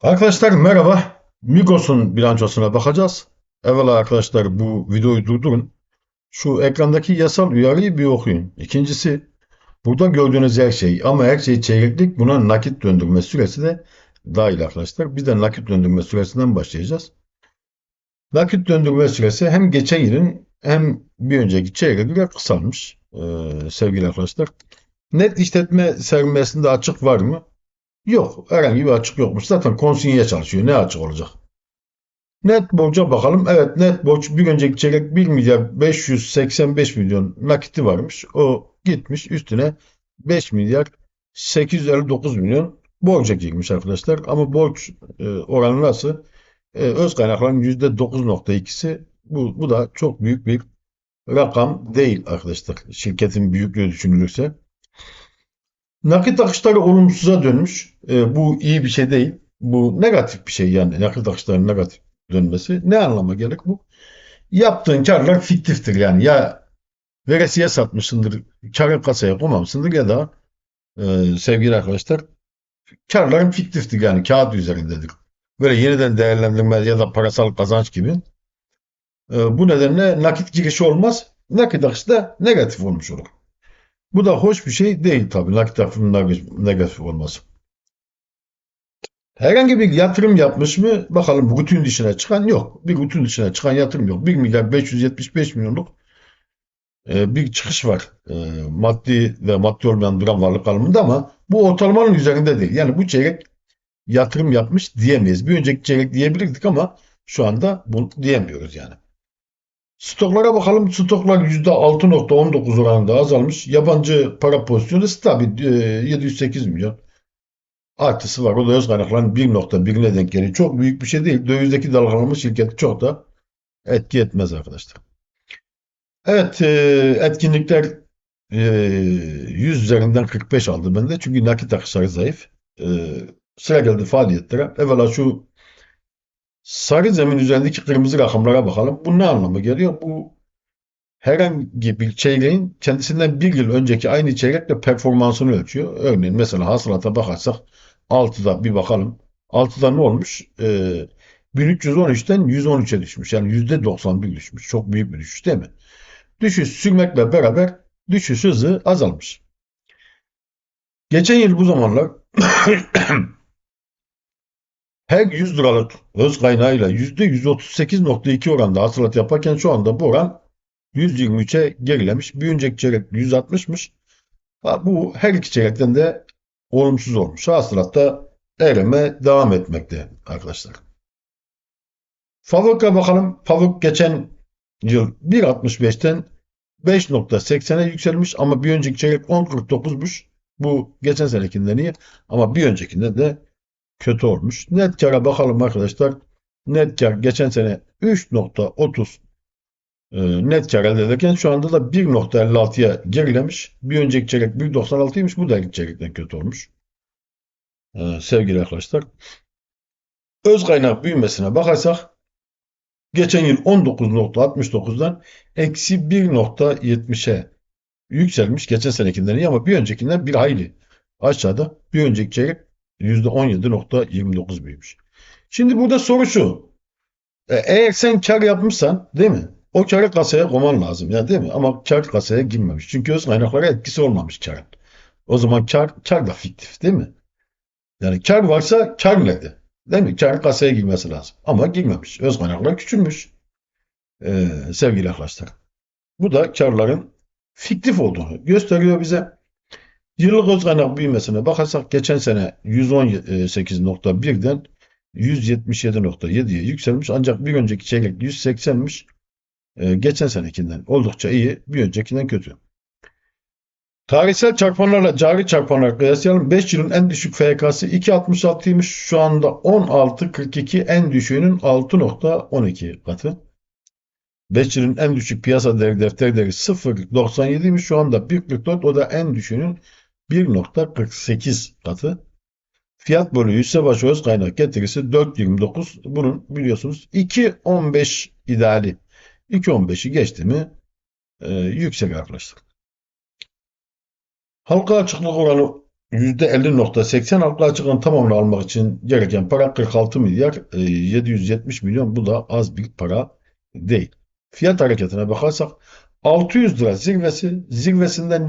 Arkadaşlar merhaba. Migros'un bilançosuna bakacağız. Evvela arkadaşlar bu videoyu durdurun. Şu ekrandaki yasal uyarıyı bir okuyun. İkincisi burada gördüğünüz her şey ama her şey çeyreklik buna nakit döndürme süresi de dahil arkadaşlar. Biz de nakit döndürme süresinden başlayacağız. Nakit döndürme süresi hem geçen yılın hem bir önceki çeyreğe kısalmış ee, sevgili arkadaşlar. Net işletme sermayesinde açık var mı? Yok. Herhangi bir açık yokmuş. Zaten konsinyeye çalışıyor. Ne açık olacak? Net borca bakalım. Evet net borç bir önceki çeyrek 1 milyar 585 milyon nakiti varmış. O gitmiş üstüne 5 milyar 859 milyon borca girmiş arkadaşlar. Ama borç e, oranı nasıl? E, öz kaynakların %9.2'si bu, bu da çok büyük bir rakam değil arkadaşlar. Şirketin büyüklüğü düşünülürse. Nakit akışları olumsuza dönmüş. E, bu iyi bir şey değil. Bu negatif bir şey yani nakit akışlarının negatif dönmesi. Ne anlama gelir bu? Yaptığın karlar fiktiftir yani. Ya veresiye satmışsındır, karı kasaya koymamışsındır ya da e, sevgili arkadaşlar karların fiktiftir yani kağıt üzerindedir. Böyle yeniden değerlendirme ya da parasal kazanç gibi. E, bu nedenle nakit girişi olmaz. Nakit akışı da negatif olmuş olur. Bu da hoş bir şey değil tabii nakit akışının negatif olması. Herhangi bir yatırım yapmış mı? Bakalım rutin dışına çıkan yok. Bir rutin dışına çıkan yatırım yok. 1 milyar 575 milyonluk e, bir çıkış var. E, maddi ve maddi olmayan duran varlık alımında ama bu ortalamanın üzerinde değil. Yani bu çeyrek yatırım yapmış diyemeyiz. Bir önceki çeyrek diyebilirdik ama şu anda bunu diyemiyoruz yani. Stoklara bakalım. Stoklar %6.19 oranında azalmış. Yabancı para pozisyonu stabil e, 708 milyon artısı var. O da öz kaynakların 1.1'ine denk geliyor. Çok büyük bir şey değil. Dövizdeki dalgalanma şirketi çok da etki etmez arkadaşlar. Evet e, etkinlikler e, 100 üzerinden 45 aldı bende. Çünkü nakit akışları zayıf. E, sıra geldi faaliyetlere. Evvela şu sarı zemin üzerindeki kırmızı rakamlara bakalım. Bu ne anlama geliyor? Bu herhangi bir çeyreğin kendisinden bir yıl önceki aynı çeyrekle performansını ölçüyor. Örneğin mesela hasılata bakarsak 6'da bir bakalım. 6'da ne olmuş? Ee, 1313'ten 113'e düşmüş. Yani %91 düşmüş. Çok büyük bir düşüş değil mi? Düşüş sürmekle beraber düşüş hızı azalmış. Geçen yıl bu zamanlar her 100 liralık öz kaynağıyla %138.2 oranda hasılat yaparken şu anda bu oran 123'e gerilemiş. Bir önceki çeyrek 160'mış. Bu her iki çeyrekten de olumsuz olmuş. Hasılatta erileme devam etmekte arkadaşlar. Favuk'a bakalım. Favuk geçen yıl 1.65'ten 5.80'e yükselmiş ama bir önceki çeyrek 10.49'muş. Bu geçen senekinden iyi ama bir öncekinde de kötü olmuş. Net kara bakalım arkadaşlar. Net kar geçen sene 3.30 e, net kar elde ederken şu anda da 1.56'ya gerilemiş. Bir önceki çeyrek 1.96'ymış. Bu da ilk çeyrekten kötü olmuş. Ee, sevgili arkadaşlar. Öz kaynak büyümesine bakarsak geçen yıl 19.69'dan eksi 1.70'e yükselmiş. Geçen senekinden iyi ama bir öncekinden bir hayli aşağıda. Bir önceki çeyrek %17.29 büyümüş. Şimdi burada soru şu. E, eğer sen kar yapmışsan değil mi? O karı kasaya koyman lazım ya değil mi? Ama kar kasaya girmemiş. Çünkü öz kaynaklara etkisi olmamış karın. O zaman kar, kar da fiktif değil mi? Yani kar varsa kar nerede? Değil mi? Kar kasaya girmesi lazım. Ama girmemiş. Öz kaynaklar küçülmüş. Ee, sevgili arkadaşlar. Bu da karların fiktif olduğunu gösteriyor bize. Yıllık öz kaynak büyümesine bakarsak geçen sene 118.1'den 177.7'ye yükselmiş. Ancak bir önceki çeyrek 180'miş. Ee, geçen senekinden oldukça iyi, bir öncekinden kötü. Tarihsel çarpanlarla cari çarpanlar kıyaslayalım. 5 yılın en düşük FK'sı 2.66'ymış. Şu anda 16.42 en düşüğünün 6.12 katı. 5 yılın en düşük piyasa değeri defter değeri 0.97'ymiş. Şu anda 1.44 o da en düşüğünün 1.48 katı. Fiyat bölü yüzse başı öz kaynak getirisi 4.29. Bunun biliyorsunuz 2.15 ideali. 2.15'i geçti mi e, yüksek arkadaşlar. Halka açıklık oranı %50.80 halkla açıkların tamamını almak için gereken para 46 milyar e, 770 milyon. Bu da az bir para değil. Fiyat hareketine bakarsak 600 lira zirvesi zirvesinden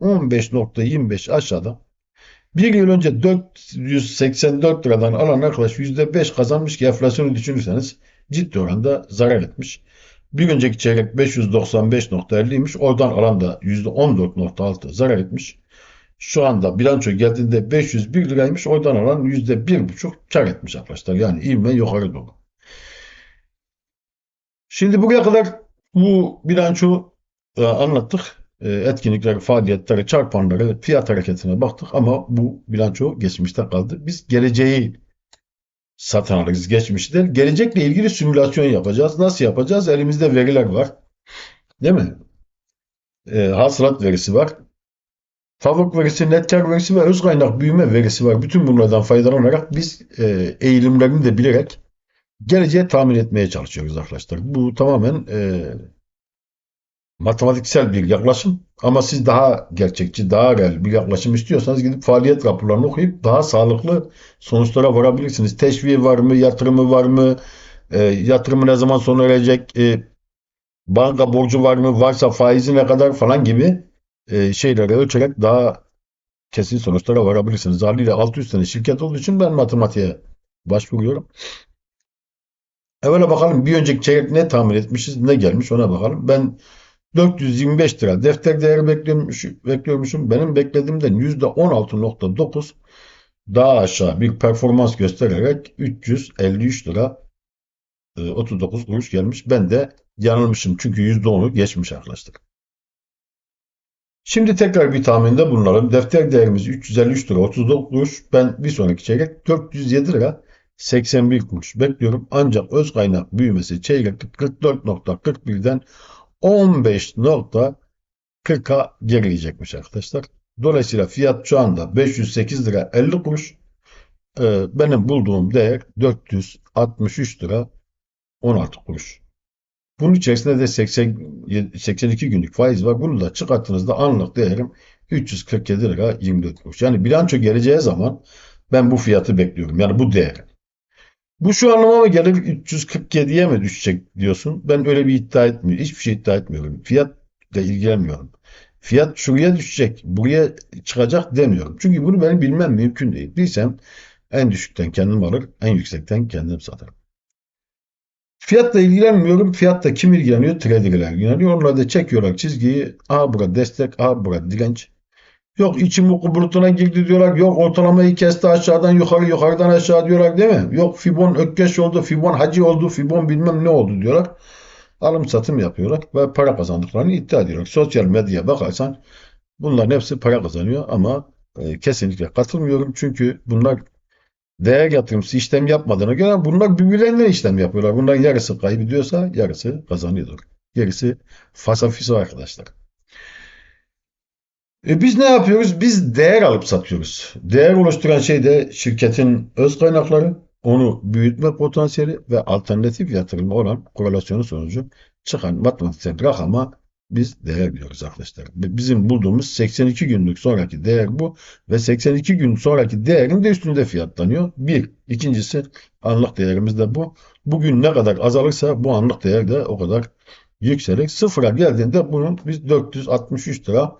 %15.25 aşağıda. Bir yıl önce 484 liradan alan arkadaş %5 kazanmış ki enflasyonu düşünürseniz ciddi oranda zarar etmiş. Bir önceki çeyrek 595.50'ymiş. Oradan alan da %14.6 zarar etmiş. Şu anda bilanço geldiğinde 501 liraymış. Oradan alan %1,5 kar etmiş arkadaşlar. Yani ivme yukarı doğru. Şimdi buraya kadar bu bilanço e, anlattık. E, etkinlikleri, faaliyetleri, çarpanları, fiyat hareketine baktık ama bu bilanço geçmişte kaldı. Biz geleceği satın alırız geçmişte. Gelecekle ilgili simülasyon yapacağız. Nasıl yapacağız? Elimizde veriler var. Değil mi? E, hasılat verisi var. Fabrik verisi, net kar verisi ve öz kaynak büyüme verisi var. Bütün bunlardan faydalanarak biz e, eğilimlerini de bilerek geleceği tahmin etmeye çalışıyoruz arkadaşlar. Bu tamamen e, matematiksel bir yaklaşım ama siz daha gerçekçi, daha real bir yaklaşım istiyorsanız gidip faaliyet raporlarını okuyup daha sağlıklı sonuçlara varabilirsiniz. Teşviği var mı, yatırımı var mı, e, yatırımı ne zaman sona erecek, e, banka borcu var mı, varsa faizi ne kadar falan gibi e, şeyleri ölçerek daha kesin sonuçlara varabilirsiniz. Haliyle 600 tane şirket olduğu için ben matematiğe başvuruyorum. Evvela bakalım bir önceki çeyrek ne tahmin etmişiz, ne gelmiş ona bakalım. Ben 425 lira defter değeri bekliyormuş, bekliyormuşum. Benim beklediğimden %16.9 daha aşağı bir performans göstererek 353 lira e, 39 kuruş gelmiş. Ben de yanılmışım çünkü %10'u geçmiş arkadaşlar. Şimdi tekrar bir tahminde bulunalım. Defter değerimiz 353 lira 39 kuruş. Ben bir sonraki çeyrek 407 lira 81 kuruş bekliyorum. Ancak öz kaynak büyümesi çeyreklik 44.41'den 15.40'a gerileyecekmiş arkadaşlar. Dolayısıyla fiyat şu anda 508 lira 50 kuruş. Ee, benim bulduğum değer 463 lira 16 kuruş. Bunun içerisinde de 80, 82 günlük faiz var. Bunu da çıkarttığınızda anlık değerim 347 lira 24 kuruş. Yani bilanço geleceği zaman ben bu fiyatı bekliyorum. Yani bu değeri. Bu şu anlama mı gelir 347'ye mi düşecek diyorsun? Ben öyle bir iddia etmiyorum. Hiçbir şey iddia etmiyorum. Fiyatla ilgilenmiyorum. Fiyat şuraya düşecek, buraya çıkacak demiyorum. Çünkü bunu benim bilmem mümkün değil. Bilsem en düşükten kendim alır, en yüksekten kendim satarım. Fiyatla ilgilenmiyorum. Fiyatla kim ilgileniyor? Traderler ilgileniyor. Onlar da çekiyorlar çizgiyi. A burada destek, A burada direnç. Yok içim oku bulutuna girdi diyorlar. Yok ortalamayı kesti aşağıdan yukarı yukarıdan aşağı diyorlar değil mi? Yok Fibon Ökkeş oldu, Fibon Hacı oldu, Fibon bilmem ne oldu diyorlar. Alım satım yapıyorlar ve para kazandıklarını iddia ediyorlar. Sosyal medyaya bakarsan bunların hepsi para kazanıyor ama e, kesinlikle katılmıyorum. Çünkü bunlar değer yatırımcısı işlem yapmadığına göre bunlar birbirlerinden işlem yapıyorlar. Bunların yarısı kaybediyorsa yarısı kazanıyordur. Gerisi fasafiso arkadaşlar. E biz ne yapıyoruz? Biz değer alıp satıyoruz. Değer oluşturan şey de şirketin öz kaynakları, onu büyütme potansiyeli ve alternatif yatırımı olan korelasyonu sonucu çıkan matematiksel rakama biz değer diyoruz arkadaşlar. Bizim bulduğumuz 82 günlük sonraki değer bu ve 82 gün sonraki değerin de üstünde fiyatlanıyor. Bir. İkincisi anlık değerimiz de bu. Bugün ne kadar azalırsa bu anlık değer de o kadar yükselir. Sıfıra geldiğinde bunun biz 463 lira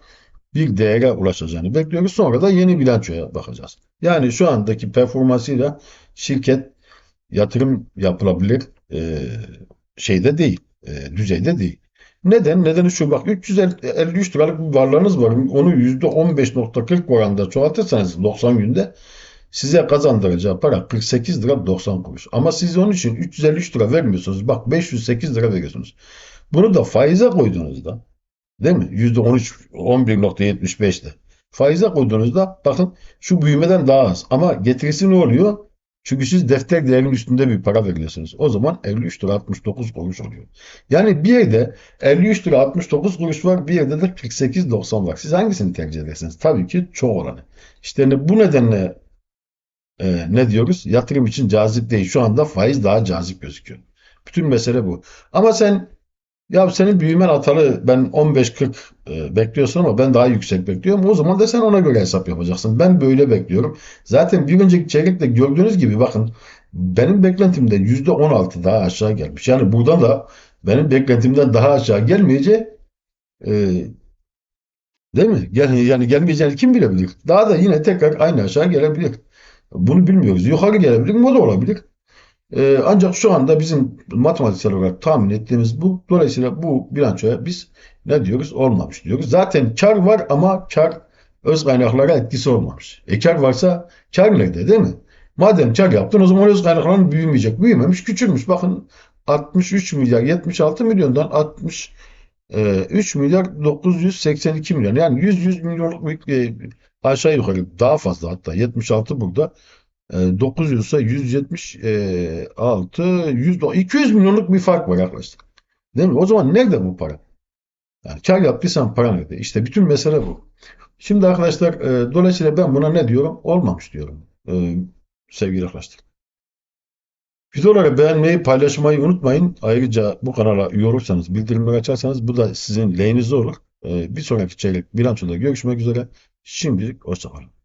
bir değere ulaşacağını bekliyoruz. Sonra da yeni bilançoya bakacağız. Yani şu andaki performansıyla şirket yatırım yapılabilir e, şeyde değil, e, düzeyde değil. Neden? Nedeni şu bak 353 liralık bir varlığınız var. Onu %15.40 oranında çoğaltırsanız 90 günde size kazandıracağı para 48 lira 90 kuruş. Ama siz onun için 353 lira vermiyorsunuz. Bak 508 lira veriyorsunuz. Bunu da faize koyduğunuzda değil mi? %13 11.75'te. Faize koyduğunuzda bakın şu büyümeden daha az. Ama getirisi ne oluyor? Çünkü siz defter değerinin üstünde bir para veriyorsunuz. O zaman 53 lira 69 kuruş oluyor. Yani bir yerde 53 lira 69 kuruş var, bir yerde de 48.90 var. Siz hangisini tercih edersiniz? Tabii ki çoğu olanı. İşte bu nedenle e, ne diyoruz? Yatırım için cazip değil. Şu anda faiz daha cazip gözüküyor. Bütün mesele bu. Ama sen Ya senin büyümen hatalı ben 15-40 e, bekliyorsun ama ben daha yüksek bekliyorum. O zaman da sen ona göre hesap yapacaksın. Ben böyle bekliyorum. Zaten bir önceki çeyrekte gördüğünüz gibi bakın benim beklentimden %16 daha aşağı gelmiş. Yani burada da benim beklentimden daha aşağı gelmeyeceği e, değil mi? Yani, yani gelmeyeceğini kim bilebilir? Daha da yine tekrar aynı aşağı gelebilir. Bunu bilmiyoruz. Yukarı gelebilir mi? O da olabilir. Ee, ancak şu anda bizim matematiksel olarak tahmin ettiğimiz bu. Dolayısıyla bu bilançoya biz ne diyoruz? Olmamış diyoruz. Zaten kar var ama kar öz kaynaklara etkisi olmamış. E kar varsa kar nerede değil mi? Madem kar yaptın o zaman öz kaynakların büyümeyecek. Büyümemiş, küçülmüş. Bakın 63 milyar 76 milyondan 60 e, 3 milyar 982 milyon. Yani 100 100 milyonluk bir e, aşağı yukarı daha fazla hatta 76 burada. E, 900 ise 176, 100, 200 milyonluk bir fark var arkadaşlar. Değil mi? O zaman nerede bu para? Yani kar yaptıysan para nerede? İşte bütün mesele bu. Şimdi arkadaşlar e, dolayısıyla ben buna ne diyorum? Olmamış diyorum. E, sevgili arkadaşlar. Videoları beğenmeyi, paylaşmayı unutmayın. Ayrıca bu kanala üye olursanız, bildirimleri açarsanız bu da sizin lehinize olur. E, bir sonraki çeyrek bilançoda görüşmek üzere. Şimdilik hoşçakalın.